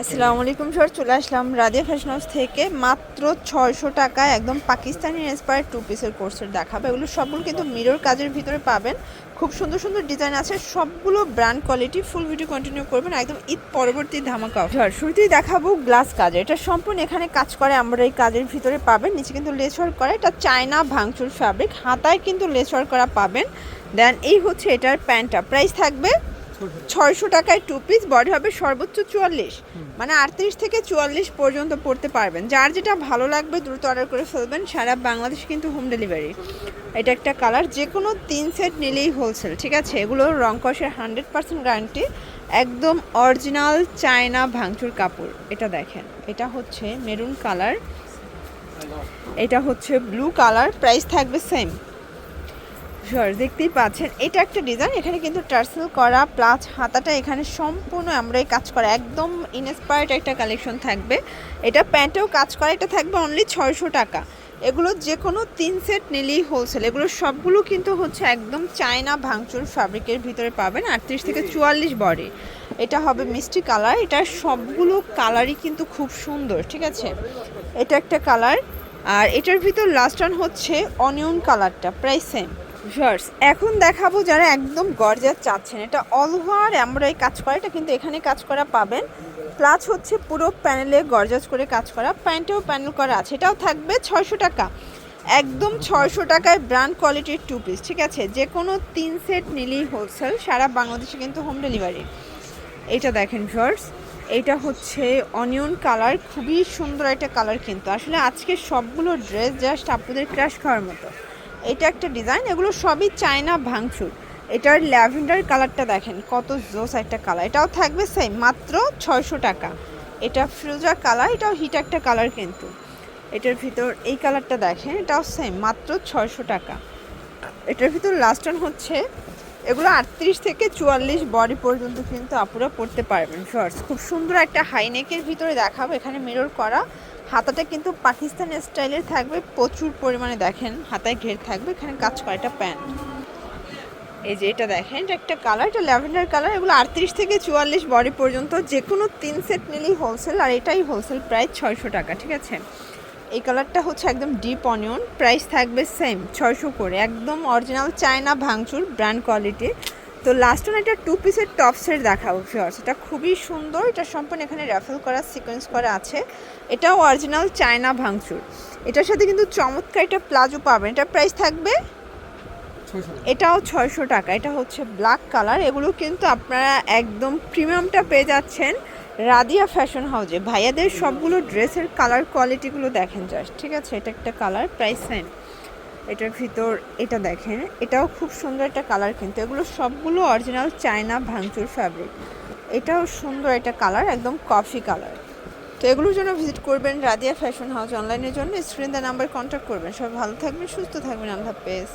আসসালামু আলাইকুম স্যার, চলে আসলাম রাদিয়া ফ্যাশন হাউস থেকে। মাত্র ছয়শো টাকায় একদম পাকিস্তানি ইন্সপায়ার টু পিসের কোর্সের দেখাবে। এগুলো সবগুলো কিন্তু মিরর কাজের ভিতরে পাবেন। খুব সুন্দর সুন্দর ডিজাইন আছে। সবগুলো brand quality full video continue করবেন। একদম ঈদ পরবর্তী ধামাকা স্যার, শুরুতেই দেখাবো গ্লাস কাজ। এটা সম্পূর্ণ এখানে কাজ করে, আমরা এই কাজের ভিতরে পাবেন। নিচে কিন্তু লেস ওয়ার্ক করা, এটা চায়না ভাঙচুর ফ্যাব্রিক হাতায় কিন্তু লেস ওয়ার্ক করা পাবেন। দেন এই হচ্ছে এটার প্যান্টটা প্রাইস থাকবে ছয়শো টাকায় টু পিস বডি হবে সর্বোচ্চ চুয়াল্লিশ। মানে আটত্রিশ থেকে চুয়াল্লিশ পর্যন্ত পড়তে পারবেন। যার যেটা ভালো লাগবে, দ্রুত অর্ডার করে ফেলবেন। সারা বাংলাদেশ কিন্তু হোম ডেলিভারি এটা একটা কালার যে কোনো তিন সেট নিলেই হোলসেল ঠিক আছে? এগুলো রং কষের হান্ড্রেড পার্সেন্ট গ্যারান্টি একদম অরিজিনাল চায়না ভাঙচুর কাপড়। এটা দেখেন, এটা হচ্ছে মেরুন কালার এটা হচ্ছে ব্লু কালার প্রাইস থাকবে সেম শিওর দেখতেই পাচ্ছেন। এটা একটা ডিজাইন এখানে কিন্তু টার্সেল করা প্লাস হাতাটা এখানে সম্পূর্ণ আমরা কাজ করা। একদম ইনস্পায়ার্ড একটা কালেকশন থাকবে। এটা প্যান্টেও কাজ করা, এটা থাকবে অনলি ছয়শো টাকা। এগুলো যে কোনো তিন সেট নিলেই হোলসেল এগুলো সবগুলো কিন্তু হচ্ছে একদম চায়না ভাঙচুর ফ্যাব্রিকের ভিতরে পাবেন, আটত্রিশ থেকে চুয়াল্লিশ বডি। এটা হবে মিষ্টি কালার, এটা সবগুলো কালারই কিন্তু খুব সুন্দর, ঠিক আছে? এটা একটা কালার, আর এটার ভিতর লাস্ট ওয়ান হচ্ছে অনিয়ন কালারটা প্রায় সেম ভিউয়ার্স, এখন দেখাবো যারা একদম গর্জার চাচ্ছেন। এটা অল ওভার এমব্রয়ডারি কাজ করা, এটা কিন্তু এখানে কাজ করা পাবেন। প্লাস হচ্ছে পুরো প্যানেলে গর্জাস করে কাজ করা, প্যান্টেও প্যানেল করা আছে। এটাও থাকবে ছয়শো টাকা। একদম ছয়শো টাকায় ব্র্যান্ড কোয়ালিটির টু পিস ঠিক আছে? যে কোনো তিন সেট নিলেই হোলসেল সারা বাংলাদেশে কিন্তু হোম ডেলিভারি এটা দেখেন ভিউয়ার্স, এটা হচ্ছে অনিয়ন কালার খুবই সুন্দর একটা কালার কিন্তু। আসলে আজকে সবগুলো ড্রেস জাস্ট আপুদের ক্রাশ খাওয়ার মতো। এটা একটা ডিজাইন, এগুলো সবই চায়না ভাঙচুর। এটার ল্যাভেন্ডার কালারটা দেখেন, কত জোস একটা কালার। এটাও থাকবে সেম মাত্র ছয়শো টাকা। এটা ফিরোজা কালার, এটাও হিট একটা কালার কিন্তু। এটার ভিতর, এই কালারটা দেখেন, এটাও সেম মাত্র ছয়শো টাকা। এটার ভিতর লাস্ট ওয়ান হচ্ছে, এগুলো আটত্রিশ থেকে চুয়াল্লিশ বডি পর্যন্ত কিন্তু আপুরা পড়তে পারবেন শর্টস খুব সুন্দর একটা হাইনেকের ভিতরে দেখাবো, এখানে মিরর করা। হাতাটা কিন্তু পাকিস্তানি স্টাইলের থাকবে, প্রচুর পরিমাণে দেখেন, হাতায় ঘের থাকবে, এখানে কাজ করা এটা প্যান্ট। এই যে এটা দেখেন একটা কালার, এটা ল্যাভেন্ডার কালার, এগুলো আটত্রিশ থেকে চুয়াল্লিশ বডি পর্যন্ত যে কোনো তিন সেট নিলেই হোলসেল আর এটাই হোলসেল প্রাইস ছয়শো টাকা, ঠিক আছে? এই কালারটা হচ্ছে একদম ডিপ অনিয়ন প্রাইস থাকবে সেম ছয়শো করে, একদম অরিজিনাল চায়না ভাঙচুর ব্র্যান্ড কোয়ালিটি তো লাস্ট ওয়ান একটা টু পিসের টপ সেট দেখাবো ফিওর্স এটা খুবই সুন্দর। এটা সম্পূর্ণ এখানে র্যাফেল করা সিকোয়েন্স করা আছে। এটাও অরিজিনাল চায়না ভাঙচুর। এটার সাথে কিন্তু চমৎকার একটা প্লাজো পাবেন। এটা প্রাইস থাকবে এটাও ছয়শো টাকা। এটা হচ্ছে ব্ল্যাক কালার এগুলো কিন্তু আপনারা একদম প্রিমিয়ামটা পেয়ে যাচ্ছেন রাদিয়া ফ্যাশন হাউজে ভাইয়াদের সবগুলো ড্রেসের কালার কোয়ালিটিগুলো দেখেন জাস্ট ঠিক আছে? এটা একটা কালার প্রাইস সেম এটার ভিতর এটা দেখেন, এটাও খুব সুন্দর একটা কালার কিন্তু এগুলো সবগুলো অরিজিনাল চায়না ভাঙচুর ফ্যাব্রিক এটাও সুন্দর একটা কালার একদম কফি কালার তো এগুলোর জন্য ভিজিট করবেন রাদিয়া ফ্যাশন হাউস অনলাইনের জন্য। স্ক্রিন দ্য নাম্বার কন্ট্যাক্ট করবেন। সবাই ভালো থাকবেন, সুস্থ থাকবেন। আল্লাহ হাফেজ।